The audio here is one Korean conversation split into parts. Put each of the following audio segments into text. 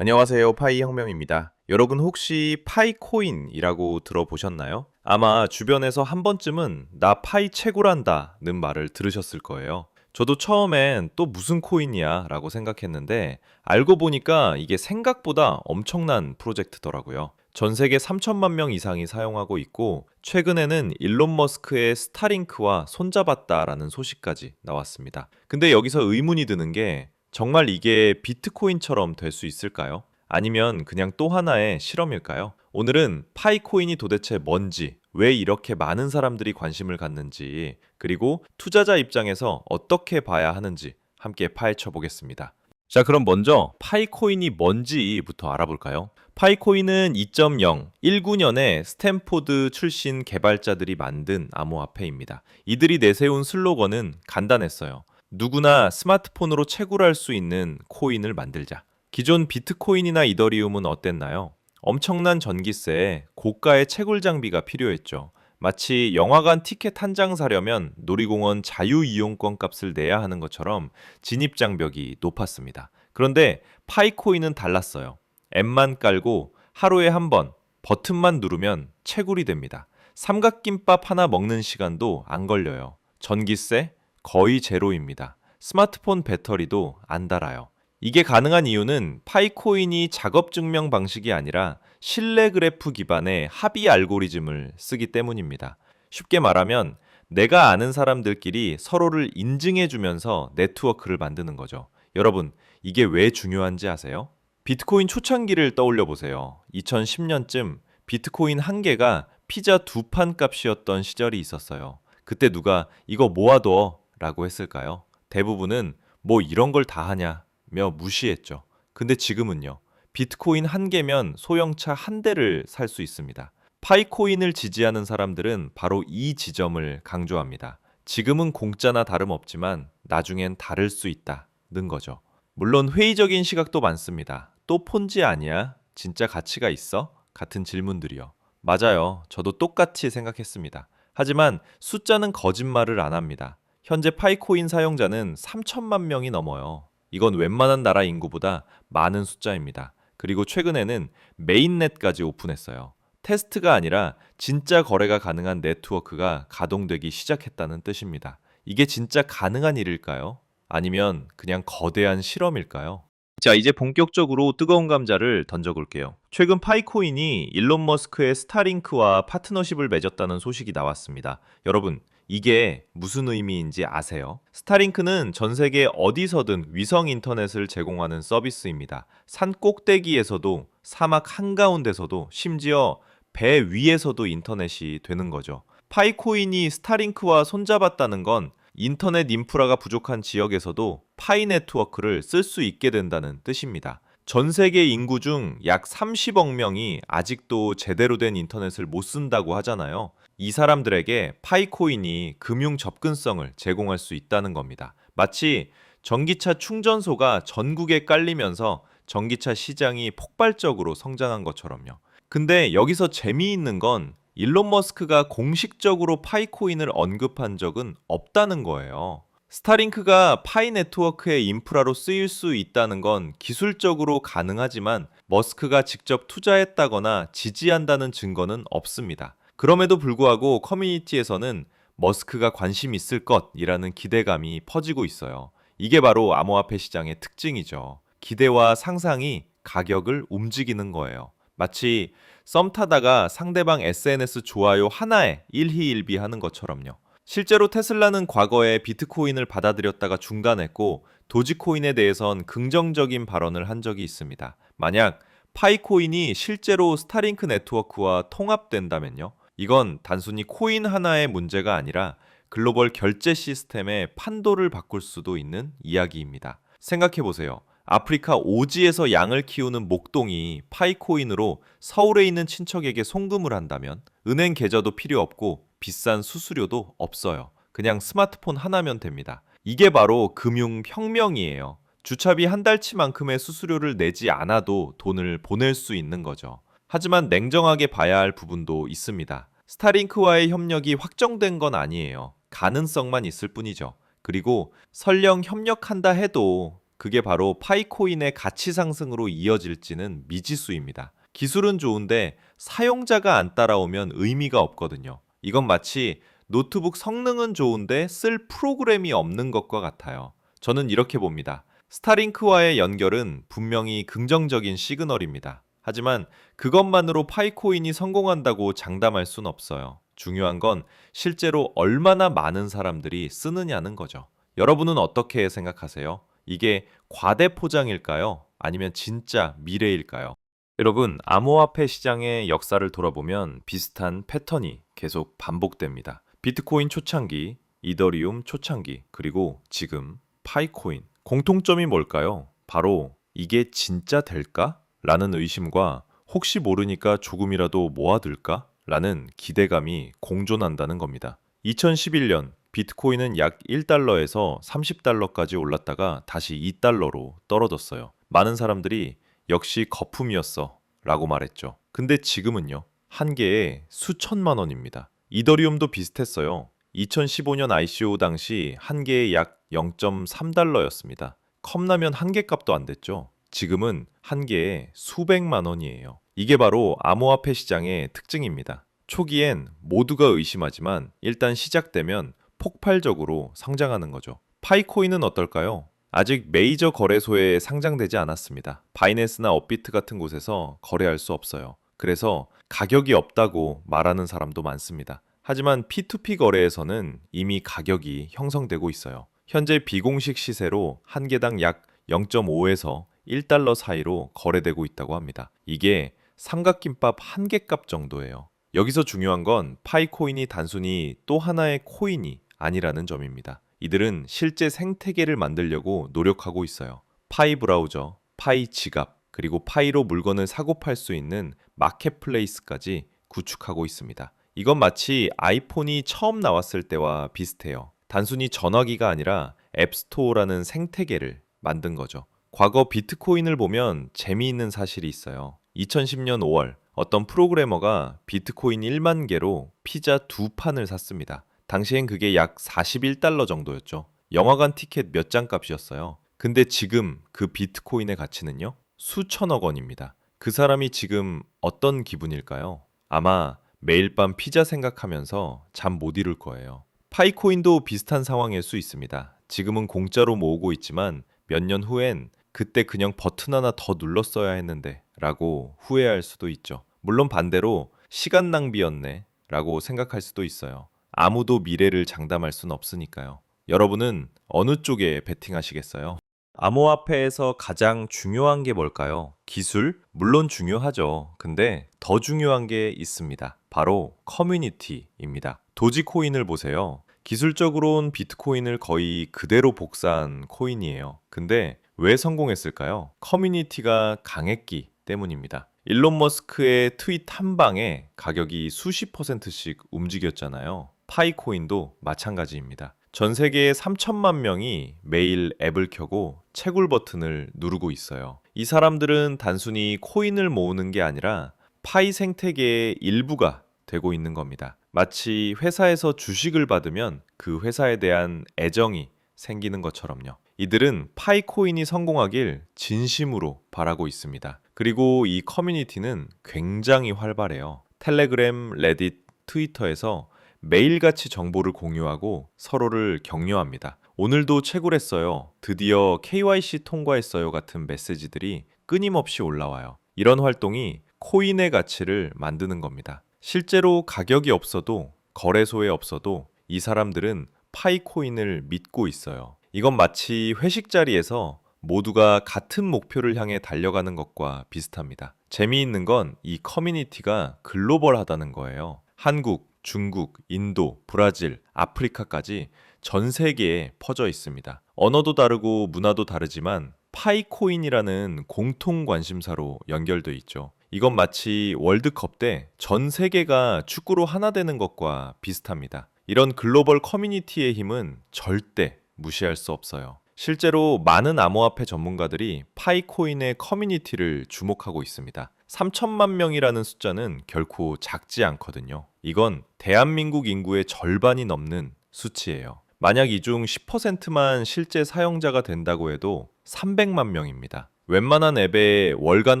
안녕하세요. 파이 혁명입니다. 여러분 혹시 파이코인이라고 들어보셨나요? 아마 주변에서 한 번쯤은 나 파이 최고란다는 말을 들으셨을 거예요. 저도 처음엔 또 무슨 코인이야 라고 생각했는데 알고 보니까 이게 생각보다 엄청난 프로젝트더라고요. 전 세계 3천만 명 이상이 사용하고 있고 최근에는 일론 머스크의 스타링크와 손잡았다라는 소식까지 나왔습니다. 근데 여기서 의문이 드는 게 정말 이게 비트코인처럼 될 수 있을까요? 아니면 그냥 또 하나의 실험일까요? 오늘은 파이코인이 도대체 뭔지, 왜 이렇게 많은 사람들이 관심을 갖는지, 그리고 투자자 입장에서 어떻게 봐야 하는지 함께 파헤쳐 보겠습니다. 자, 그럼 먼저 파이코인이 뭔지부터 알아볼까요? 파이코인은 2.0, 19년에 스탠포드 출신 개발자들이 만든 암호화폐입니다. 이들이 내세운 슬로건은 간단했어요. 누구나 스마트폰으로 채굴할 수 있는 코인을 만들자. 기존 비트코인이나 이더리움은 어땠나요? 엄청난 전기세에 고가의 채굴 장비가 필요했죠. 마치 영화관 티켓 한 장 사려면 놀이공원 자유 이용권 값을 내야 하는 것처럼 진입 장벽이 높았습니다. 그런데 파이코인은 달랐어요. 앱만 깔고 하루에 한 번 버튼만 누르면 채굴이 됩니다. 삼각김밥 하나 먹는 시간도 안 걸려요. 전기세 거의 제로입니다. 스마트폰 배터리도 안 달아요. 이게 가능한 이유는 파이코인이 작업 증명 방식이 아니라 신뢰 그래프 기반의 합의 알고리즘을 쓰기 때문입니다. 쉽게 말하면 내가 아는 사람들끼리 서로를 인증해 주면서 네트워크를 만드는 거죠. 여러분, 이게 왜 중요한지 아세요? 비트코인 초창기를 떠올려 보세요. 2010년쯤 비트코인 한 개가 피자 두 판 값이었던 시절이 있었어요. 그때 누가 이거 모아둬 라고 했을까요? 대부분은 뭐 이런 걸 다 하냐며 무시했죠. 근데 지금은요. 비트코인 한 개면 소형차 한 대를 살 수 있습니다. 파이코인을 지지하는 사람들은 바로 이 지점을 강조합니다. 지금은 공짜나 다름없지만 나중엔 다를 수 있다는 거죠. 물론 회의적인 시각도 많습니다. 또 폰지 아니야? 진짜 가치가 있어? 같은 질문들이요. 맞아요. 저도 똑같이 생각했습니다. 하지만 숫자는 거짓말을 안 합니다. 현재 파이코인 사용자는 3천만 명이 넘어요. 이건 웬만한 나라 인구보다 많은 숫자입니다. 그리고 최근에는 메인넷까지 오픈했어요. 테스트가 아니라 진짜 거래가 가능한 네트워크가 가동되기 시작했다는 뜻입니다. 이게 진짜 가능한 일일까요? 아니면 그냥 거대한 실험일까요? 자, 이제 본격적으로 뜨거운 감자를 던져볼게요. 최근 파이코인이 일론 머스크의 스타링크와 파트너십을 맺었다는 소식이 나왔습니다. 여러분, 이게 무슨 의미인지 아세요? 스타링크는 전 세계 어디서든 위성 인터넷을 제공하는 서비스입니다. 산 꼭대기에서도 사막 한가운데서도 심지어 배 위에서도 인터넷이 되는 거죠. 파이코인이 스타링크와 손잡았다는 건 인터넷 인프라가 부족한 지역에서도 파이 네트워크를 쓸 수 있게 된다는 뜻입니다. 전 세계 인구 중 약 30억 명이 아직도 제대로 된 인터넷을 못 쓴다고 하잖아요. 이 사람들에게 파이코인이 금융 접근성을 제공할 수 있다는 겁니다. 마치 전기차 충전소가 전국에 깔리면서 전기차 시장이 폭발적으로 성장한 것처럼요. 근데 여기서 재미있는 건 일론 머스크가 공식적으로 파이코인을 언급한 적은 없다는 거예요. 스타링크가 파이 네트워크의 인프라로 쓰일 수 있다는 건 기술적으로 가능하지만 머스크가 직접 투자했다거나 지지한다는 증거는 없습니다. 그럼에도 불구하고 커뮤니티에서는 머스크가 관심 있을 것이라는 기대감이 퍼지고 있어요. 이게 바로 암호화폐 시장의 특징이죠. 기대와 상상이 가격을 움직이는 거예요. 마치 썸 타다가 상대방 SNS 좋아요 하나에 일희일비 하는 것처럼요. 실제로 테슬라는 과거에 비트코인을 받아들였다가 중단했고 도지코인에 대해선 긍정적인 발언을 한 적이 있습니다. 만약 파이코인이 실제로 스타링크 네트워크와 통합된다면요. 이건 단순히 코인 하나의 문제가 아니라 글로벌 결제 시스템의 판도를 바꿀 수도 있는 이야기입니다. 생각해 보세요. 아프리카 오지에서 양을 키우는 목동이 파이코인으로 서울에 있는 친척에게 송금을 한다면 은행 계좌도 필요 없고 비싼 수수료도 없어요. 그냥 스마트폰 하나면 됩니다. 이게 바로 금융 혁명이에요. 주차비 한 달치만큼의 수수료를 내지 않아도 돈을 보낼 수 있는 거죠. 하지만 냉정하게 봐야 할 부분도 있습니다. 스타링크와의 협력이 확정된 건 아니에요. 가능성만 있을 뿐이죠. 그리고 설령 협력한다 해도 그게 바로 파이코인의 가치 상승으로 이어질지는 미지수입니다. 기술은 좋은데 사용자가 안 따라오면 의미가 없거든요. 이건 마치 노트북 성능은 좋은데 쓸 프로그램이 없는 것과 같아요. 저는 이렇게 봅니다. 스타링크와의 연결은 분명히 긍정적인 시그널입니다. 하지만 그것만으로 파이코인이 성공한다고 장담할 순 없어요. 중요한 건 실제로 얼마나 많은 사람들이 쓰느냐는 거죠. 여러분은 어떻게 생각하세요? 이게 과대포장일까요? 아니면 진짜 미래일까요? 여러분, 암호화폐 시장의 역사를 돌아보면 비슷한 패턴이 계속 반복됩니다. 비트코인 초창기, 이더리움 초창기, 그리고 지금 파이코인. 공통점이 뭘까요? 바로 이게 진짜 될까? 라는 의심과 혹시 모르니까 조금이라도 모아둘까? 라는 기대감이 공존한다는 겁니다. 2011년 비트코인은 약 1달러에서 30달러까지 올랐다가 다시 2달러로 떨어졌어요. 많은 사람들이 역시 거품이었어 라고 말했죠. 근데 지금은요. 한 개에 수천만 원입니다. 이더리움도 비슷했어요. 2015년 ICO 당시 한 개에 약 0.3달러였습니다. 컵라면 한 개 값도 안 됐죠. 지금은 한 개에 수백만 원이에요. 이게 바로 암호화폐 시장의 특징입니다. 초기엔 모두가 의심하지만 일단 시작되면 폭발적으로 성장하는 거죠. 파이코인은 어떨까요? 아직 메이저 거래소에 상장되지 않았습니다. 바이낸스나 업비트 같은 곳에서 거래할 수 없어요. 그래서 가격이 없다고 말하는 사람도 많습니다. 하지만 P2P 거래에서는 이미 가격이 형성되고 있어요. 현재 비공식 시세로 한 개당 약 0.5에서 1달러 사이로 거래되고 있다고 합니다. 이게 삼각김밥 한 개 값 정도예요. 여기서 중요한 건 파이코인이 단순히 또 하나의 코인이 아니라는 점입니다. 이들은 실제 생태계를 만들려고 노력하고 있어요. 파이 브라우저, 파이 지갑, 그리고 파이로 물건을 사고 팔 수 있는 마켓플레이스까지 구축하고 있습니다. 이건 마치 아이폰이 처음 나왔을 때와 비슷해요. 단순히 전화기가 아니라 앱스토어라는 생태계를 만든 거죠. 과거 비트코인을 보면 재미있는 사실이 있어요. 2010년 5월 어떤 프로그래머가 비트코인 1만 개로 피자 두 판을 샀습니다. 당시엔 그게 약 41달러 정도였죠. 영화관 티켓 몇 장 값이었어요. 근데 지금 그 비트코인의 가치는요? 수천억 원입니다. 그 사람이 지금 어떤 기분일까요? 아마 매일 밤 피자 생각하면서 잠 못 이룰 거예요. 파이코인도 비슷한 상황일 수 있습니다. 지금은 공짜로 모으고 있지만 몇 년 후엔 그때 그냥 버튼 하나 더 눌렀어야 했는데 라고 후회할 수도 있죠. 물론 반대로 시간 낭비였네 라고 생각할 수도 있어요. 아무도 미래를 장담할 순 없으니까요. 여러분은 어느 쪽에 베팅하시겠어요? 암호화폐에서 가장 중요한 게 뭘까요? 기술? 물론 중요하죠. 근데 더 중요한 게 있습니다. 바로 커뮤니티입니다. 도지코인을 보세요. 기술적으로는 비트코인을 거의 그대로 복사한 코인이에요. 근데 왜 성공했을까요? 커뮤니티가 강했기 때문입니다. 일론 머스크의 트윗 한 방에 가격이 수십 퍼센트씩 움직였잖아요. 파이코인도 마찬가지입니다. 전 세계에 3천만 명이 매일 앱을 켜고 채굴 버튼을 누르고 있어요. 이 사람들은 단순히 코인을 모으는 게 아니라 파이 생태계의 일부가 되고 있는 겁니다. 마치 회사에서 주식을 받으면 그 회사에 대한 애정이 생기는 것처럼요. 이들은 파이코인이 성공하길 진심으로 바라고 있습니다. 그리고 이 커뮤니티는 굉장히 활발해요. 텔레그램, 레딧, 트위터에서 매일같이 정보를 공유하고 서로를 격려합니다. 오늘도 채굴했어요. 드디어 KYC 통과했어요. 같은 메시지들이 끊임없이 올라와요. 이런 활동이 코인의 가치를 만드는 겁니다. 실제로 가격이 없어도 거래소에 없어도 이 사람들은 파이코인을 믿고 있어요. 이건 마치 회식 자리에서 모두가 같은 목표를 향해 달려가는 것과 비슷합니다. 재미있는 건 이 커뮤니티가 글로벌하다는 거예요. 한국, 중국, 인도, 브라질, 아프리카까지 전 세계에 퍼져 있습니다. 언어도 다르고 문화도 다르지만 파이코인이라는 공통 관심사로 연결돼 있죠. 이건 마치 월드컵 때 전 세계가 축구로 하나 되는 것과 비슷합니다. 이런 글로벌 커뮤니티의 힘은 절대 무시할 수 없어요. 실제로 많은 암호화폐 전문가들이 파이코인의 커뮤니티를 주목하고 있습니다. 3천만 명이라는 숫자는 결코 작지 않거든요. 이건 대한민국 인구의 절반이 넘는 수치예요. 만약 이 중 10%만 실제 사용자가 된다고 해도 300만 명입니다. 웬만한 앱의 월간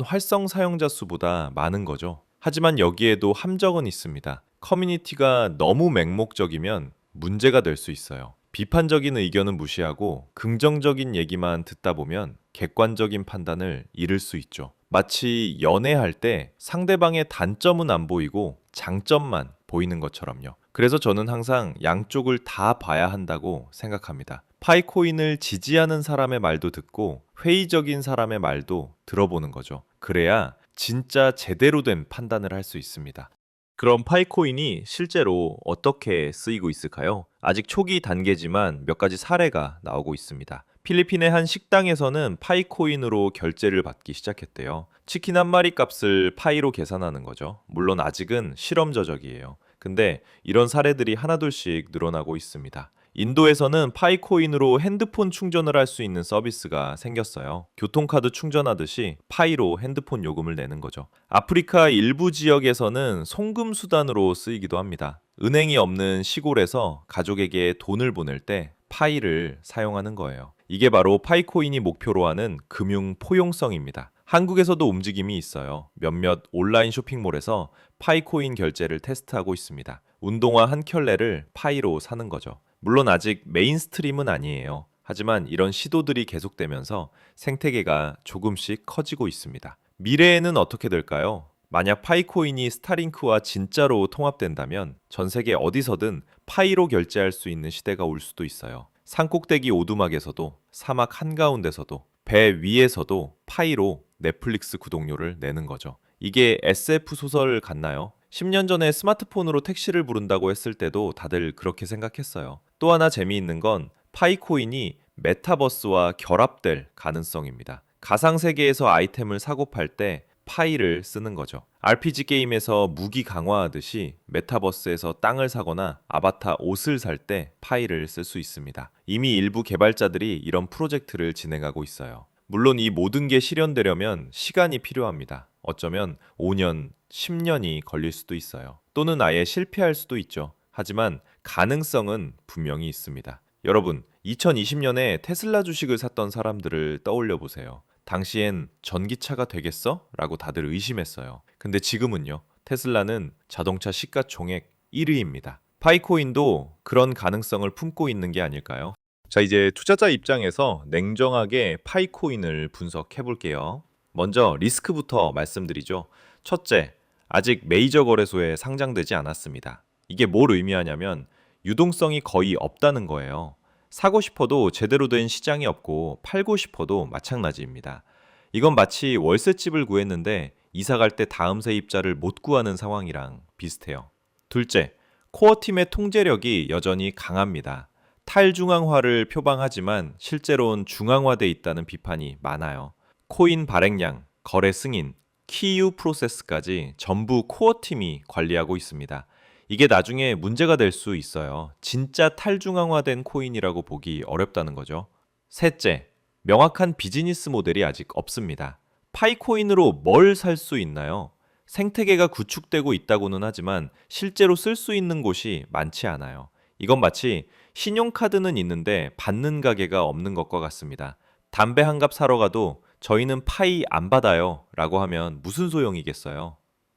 활성 사용자 수보다 많은 거죠. 하지만 여기에도 함정은 있습니다. 커뮤니티가 너무 맹목적이면 문제가 될 수 있어요. 비판적인 의견은 무시하고 긍정적인 얘기만 듣다 보면 객관적인 판단을 잃을 수 있죠. 마치 연애할 때 상대방의 단점은 안 보이고 장점만 보이는 것처럼요. 그래서 저는 항상 양쪽을 다 봐야 한다고 생각합니다. 파이코인을 지지하는 사람의 말도 듣고 회의적인 사람의 말도 들어보는 거죠. 그래야 진짜 제대로 된 판단을 할 수 있습니다. 그럼 파이코인이 실제로 어떻게 쓰이고 있을까요? 아직 초기 단계지만 몇 가지 사례가 나오고 있습니다. 필리핀의 한 식당에서는 파이코인으로 결제를 받기 시작했대요. 치킨 한 마리 값을 파이로 계산하는 거죠. 물론 아직은 실험 저적이에요. 근데 이런 사례들이 하나둘씩 늘어나고 있습니다. 인도에서는 파이코인으로 핸드폰 충전을 할 수 있는 서비스가 생겼어요. 교통카드 충전하듯이 파이로 핸드폰 요금을 내는 거죠. 아프리카 일부 지역에서는 송금 수단으로 쓰이기도 합니다. 은행이 없는 시골에서 가족에게 돈을 보낼 때 파이를 사용하는 거예요. 이게 바로 파이코인이 목표로 하는 금융 포용성입니다. 한국에서도 움직임이 있어요. 몇몇 온라인 쇼핑몰에서 파이코인 결제를 테스트하고 있습니다. 운동화 한 켤레를 파이로 사는 거죠. 물론 아직 메인스트림은 아니에요. 하지만 이런 시도들이 계속되면서 생태계가 조금씩 커지고 있습니다. 미래에는 어떻게 될까요? 만약 파이코인이 스타링크와 진짜로 통합된다면 전 세계 어디서든 파이로 결제할 수 있는 시대가 올 수도 있어요. 산꼭대기 오두막에서도 사막 한가운데서도 배 위에서도 파이로 넷플릭스 구독료를 내는 거죠. 이게 SF 소설 같나요? 10년 전에 스마트폰으로 택시를 부른다고 했을 때도 다들 그렇게 생각했어요. 또 하나 재미있는 건 파이코인이 메타버스와 결합될 가능성입니다. 가상세계에서 아이템을 사고 팔 때 파이를 쓰는 거죠. RPG 게임에서 무기 강화하듯이 메타버스에서 땅을 사거나 아바타 옷을 살 때 파이를 쓸 수 있습니다. 이미 일부 개발자들이 이런 프로젝트를 진행하고 있어요. 물론 이 모든 게 실현되려면 시간이 필요합니다. 어쩌면 5년, 10년이 걸릴 수도 있어요. 또는 아예 실패할 수도 있죠. 하지만 가능성은 분명히 있습니다. 여러분, 2020년에 테슬라 주식을 샀던 사람들을 떠올려 보세요. 당시엔 전기차가 되겠어? 라고 다들 의심했어요. 근데 지금은요. 테슬라는 자동차 시가총액 1위입니다. 파이코인도 그런 가능성을 품고 있는 게 아닐까요? 자, 이제 투자자 입장에서 냉정하게 파이코인을 분석해 볼게요. 먼저 리스크부터 말씀드리죠. 첫째, 아직 메이저 거래소에 상장되지 않았습니다. 이게 뭘 의미하냐면 유동성이 거의 없다는 거예요. 사고 싶어도 제대로 된 시장이 없고 팔고 싶어도 마찬가지입니다. 이건 마치 월세집을 구했는데 이사 갈 때 다음 세입자를 못 구하는 상황이랑 비슷해요. 둘째, 코어 팀의 통제력이 여전히 강합니다. 탈중앙화를 표방하지만 실제로는 중앙화돼 있다는 비판이 많아요. 코인 발행량, 거래 승인, 키유 프로세스까지 전부 코어 팀이 관리하고 있습니다. 이게 나중에 문제가 될 수 있어요. 진짜 탈중앙화된 코인이라고 보기 어렵다는 거죠. 셋째, 명확한 비즈니스 모델이 아직 없습니다. 파이코인으로 뭘 살 수 있나요? 생태계가 구축되고 있다고는 하지만 실제로 쓸 수 있는 곳이 많지 않아요. 이건 마치 신용카드는 있는데 받는 가게가 없는 것과 같습니다. 담배 한 갑 사러 가도 저희는 파이 안 받아요 라고 하면 무슨 소용이겠어요?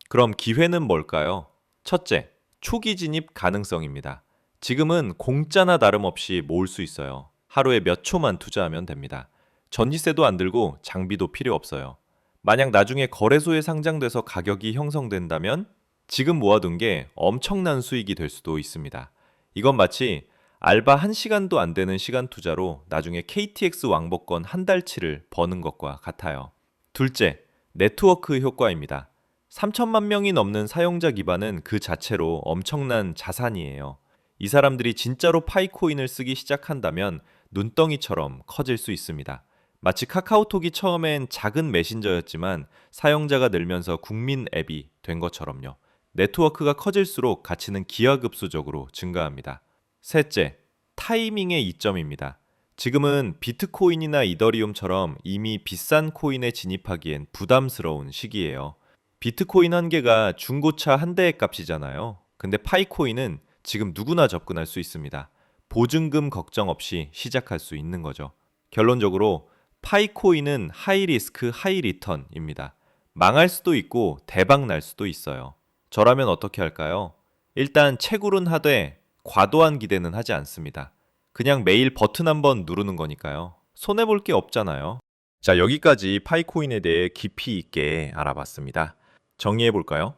그럼 기회는 뭘까요? 첫째, 초기 진입 가능성입니다. 지금은 공짜나 다름없이 모을 수 있어요. 하루에 몇 초만 투자하면 됩니다. 전기세도 안 들고 장비도 필요 없어요. 만약 나중에 거래소에 상장돼서 가격이 형성된다면 지금 모아둔 게 엄청난 수익이 될 수도 있습니다. 이건 마치 알바 1시간도 안 되는 시간 투자로 나중에 KTX 왕복권 한 달치를 버는 것과 같아요. 둘째, 네트워크 효과입니다. 3천만 명이 넘는 사용자 기반은 그 자체로 엄청난 자산이에요. 이 사람들이 진짜로 파이코인을 쓰기 시작한다면 눈덩이처럼 커질 수 있습니다. 마치 카카오톡이 처음엔 작은 메신저였지만 사용자가 늘면서 국민 앱이 된 것처럼요. 네트워크가 커질수록 가치는 기하급수적으로 증가합니다. 셋째, 타이밍의 이점입니다. 지금은 비트코인이나 이더리움처럼 이미 비싼 코인에 진입하기엔 부담스러운 시기예요. 비트코인 한 개가 중고차 한 대의 값이잖아요. 근데 파이코인은 지금 누구나 접근할 수 있습니다. 보증금 걱정 없이 시작할 수 있는 거죠. 결론적으로 파이코인은 하이 리스크 하이 리턴입니다. 망할 수도 있고 대박 날 수도 있어요. 저라면 어떻게 할까요? 일단 채굴은 하되 과도한 기대는 하지 않습니다. 그냥 매일 버튼 한번 누르는 거니까요. 손해 볼 게 없잖아요. 자, 여기까지 파이코인에 대해 깊이 있게 알아봤습니다. 정리해 볼까요?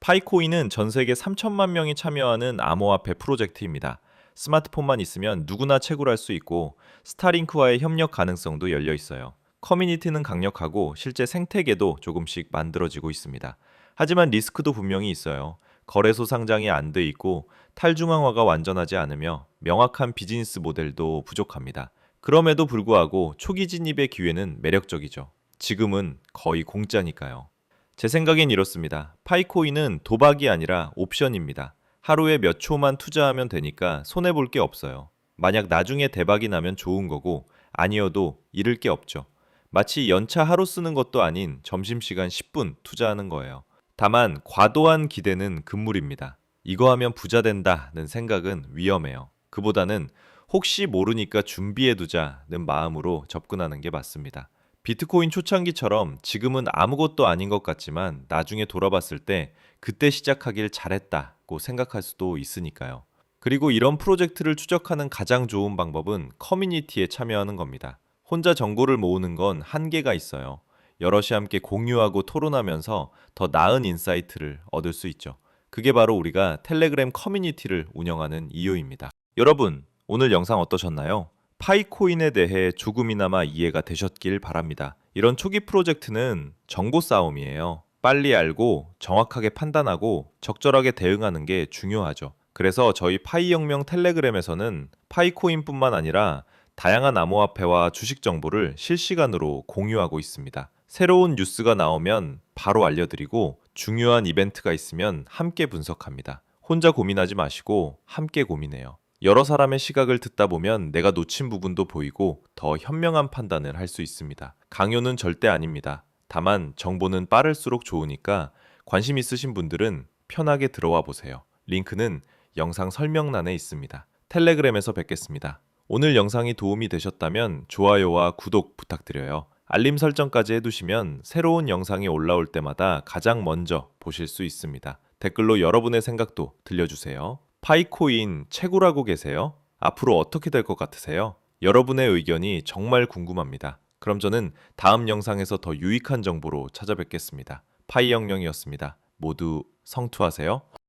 파이코인은 전 세계 3천만 명이 참여하는 암호화폐 프로젝트입니다. 스마트폰만 있으면 누구나 채굴할 수 있고 스타링크와의 협력 가능성도 열려 있어요. 커뮤니티는 강력하고 실제 생태계도 조금씩 만들어지고 있습니다. 하지만 리스크도 분명히 있어요. 거래소 상장이 안 돼 있고 탈중앙화가 완전하지 않으며 명확한 비즈니스 모델도 부족합니다. 그럼에도 불구하고 초기 진입의 기회는 매력적이죠. 지금은 거의 공짜니까요. 제 생각엔 이렇습니다. 파이코인은 도박이 아니라 옵션입니다. 하루에 몇 초만 투자하면 되니까 손해볼 게 없어요. 만약 나중에 대박이 나면 좋은 거고 아니어도 잃을 게 없죠. 마치 연차 하루 쓰는 것도 아닌 점심시간 10분 투자하는 거예요. 다만 과도한 기대는 금물입니다. 이거 하면 부자 된다는 생각은 위험해요. 그보다는 혹시 모르니까 준비해두자는 마음으로 접근하는 게 맞습니다. 비트코인 초창기처럼 지금은 아무것도 아닌 것 같지만 나중에 돌아봤을 때 그때 시작하길 잘했다고 생각할 수도 있으니까요. 그리고 이런 프로젝트를 추적하는 가장 좋은 방법은 커뮤니티에 참여하는 겁니다. 혼자 정보를 모으는 건 한계가 있어요. 여럿이 함께 공유하고 토론하면서 더 나은 인사이트를 얻을 수 있죠. 그게 바로 우리가 텔레그램 커뮤니티를 운영하는 이유입니다. 여러분, 오늘 영상 어떠셨나요? 파이코인에 대해 조금이나마 이해가 되셨길 바랍니다. 이런 초기 프로젝트는 정보 싸움이에요. 빨리 알고 정확하게 판단하고 적절하게 대응하는 게 중요하죠. 그래서 저희 파이 혁명 텔레그램에서는 파이코인뿐만 아니라 다양한 암호화폐와 주식 정보를 실시간으로 공유하고 있습니다. 새로운 뉴스가 나오면 바로 알려드리고 중요한 이벤트가 있으면 함께 분석합니다. 혼자 고민하지 마시고 함께 고민해요. 여러 사람의 시각을 듣다 보면 내가 놓친 부분도 보이고 더 현명한 판단을 할 수 있습니다. 강요는 절대 아닙니다. 다만 정보는 빠를수록 좋으니까 관심 있으신 분들은 편하게 들어와 보세요. 링크는 영상 설명란에 있습니다. 텔레그램에서 뵙겠습니다. 오늘 영상이 도움이 되셨다면 좋아요와 구독 부탁드려요. 알림 설정까지 해두시면 새로운 영상이 올라올 때마다 가장 먼저 보실 수 있습니다. 댓글로 여러분의 생각도 들려주세요. 파이코인 채굴하고 계세요? 앞으로 어떻게 될 것 같으세요? 여러분의 의견이 정말 궁금합니다. 그럼 저는 다음 영상에서 더 유익한 정보로 찾아뵙겠습니다. 파이 영영이었습니다. 모두 성투하세요.